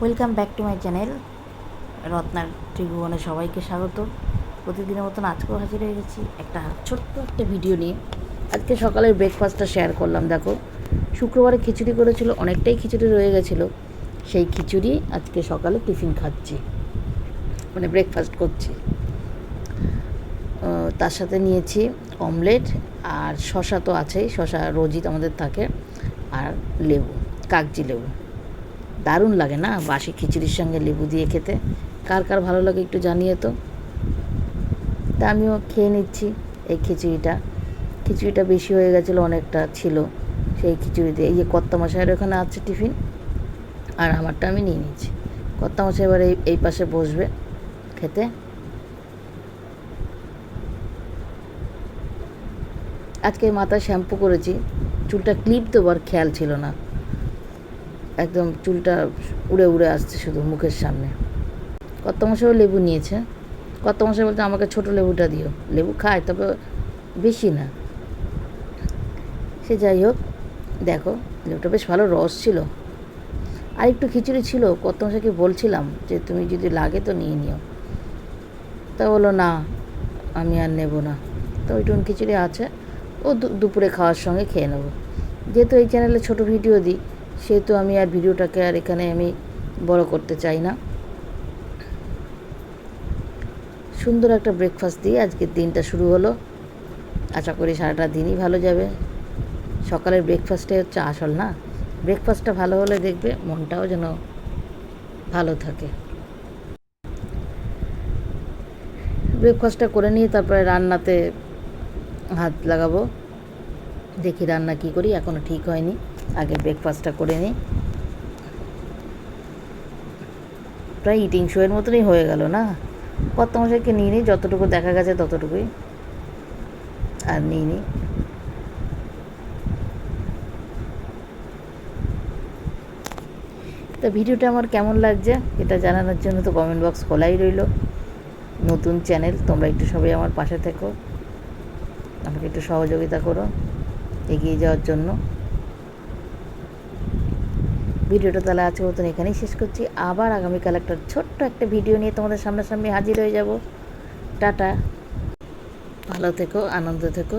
Welcome back to my channel রত্নার ত্রিভুবনে সবাইকে স্বাগত। প্রতিদিনের মতন আজকেও হাজির হয়ে গেছি একটা ছোট্ট একটা ভিডিও নিয়ে। আজকে সকালের ব্রেকফাস্টটা শেয়ার করলাম, দেখো। শুক্রবারে খিচুড়ি করেছিল, অনেকটাই খিচুড়ি রয়ে গেছিল। সেই খিচুড়ি আজকে সকালে টিফিন খাচ্ছি। মানে ব্রেকফাস্ট করছি। তার সাথে নিয়েছি অমলেট আর শশা তো আছেই, শশা রোজই আমাদের থাকে। আর লেবু, কাগজি লেবু। দারুণ লাগে না? বাসি খিচুড়ির সঙ্গে লেবু দিয়ে খেতে? কার কার ভালো লাগে একটু জানিয়ে তো। তা আমিও খেয়ে নিচ্ছি এই খিচুড়িটা। খিচুড়িটা বেশি হয়ে গেছিল অনেকটা ছিল সেই খিচুড়িতে। এই যে কর্তা মশাইয়ের ওখানে আছে টিফিন, আর আমারটা আমি নিয়ে নিচ্ছি। কর্তা মশাই এবার এই এই পাশে বসবে খেতে। আজকে মাথায় শ্যাম্পু করেছি। চুলটা ক্লিপ দেবার খেয়াল ছিল না। একদম চুলটা উড়ে উড়ে আসছে শুধু মুখের সামনে। কত মশাইও লেবু নিয়েছে। কত মশাই বলতে আমাকে ছোট লেবুটা দিও। লেবু খায়, তবে বেশি না। সে যাই হোক, দেখো, লেবুটা বেশ ভালো রস ছিল। আর একটু খিচুড়ি ছিল কত মশাইকে বলছিলাম যে, তুমি যদি লাগে তো নিয়ে নিও। তা বলল, না, আমি আর নেব না। তো ওইটুকুন খিচুড়ি আছে, ও দুপুরে খাওয়ার সঙ্গে খেয়ে নেব। যেহেতু এই চ্যানেলে ছোট ভিডিও দিই সেহেতু আমি আর ভিডিওটাকে আর এখানে আমি বড় করতে চাই না। সুন্দর একটা ব্রেকফাস্ট দিয়ে আজকের দিনটা শুরু হলো। আশা করি সারাটা দিনই ভালো যাবে। সকালের ব্রেকফাস্টটাই হচ্ছে আসল না? ব্রেকফাস্টটা ভালো হলে দেখবে মনটাও যেন ভালো থাকে। ব্রেকফাস্টটা করে নিয়ে তারপরে রান্নাতে হাত লাগাবো। দেখি রান্না কী করি এখনও ঠিক হয়নি। আগে ব্রেকফাস্টটা করে নিই প্রায় ইটিং শোয়ের মতনই হয়ে গেল না? কত মশাইকে নিয়ে নিই যতটুকু দেখা গেছে ততটুকুই। আর নিয়ে নিই তো ভিডিওটা আমার কেমন লাগছে এটা জানানোর জন্য তো কমেন্ট বক্স খোলাই রইল। নতুন চ্যানেল তোমরা একটু সবাই আমার পাশে থেকো। আমাকে একটু সহযোগিতা করো। এগিয়ে যাওয়ার জন্য। ভিডিওটা তাহলে আজকের মতন এখানেই শেষ করছি। আবার আগামীকাল একটা ছোট্ট একটা ভিডিও নিয়ে তোমাদের সামনাসামনি হাজির হয়ে যাব। টাটা। ভালো থেকো, আনন্দ থেকো।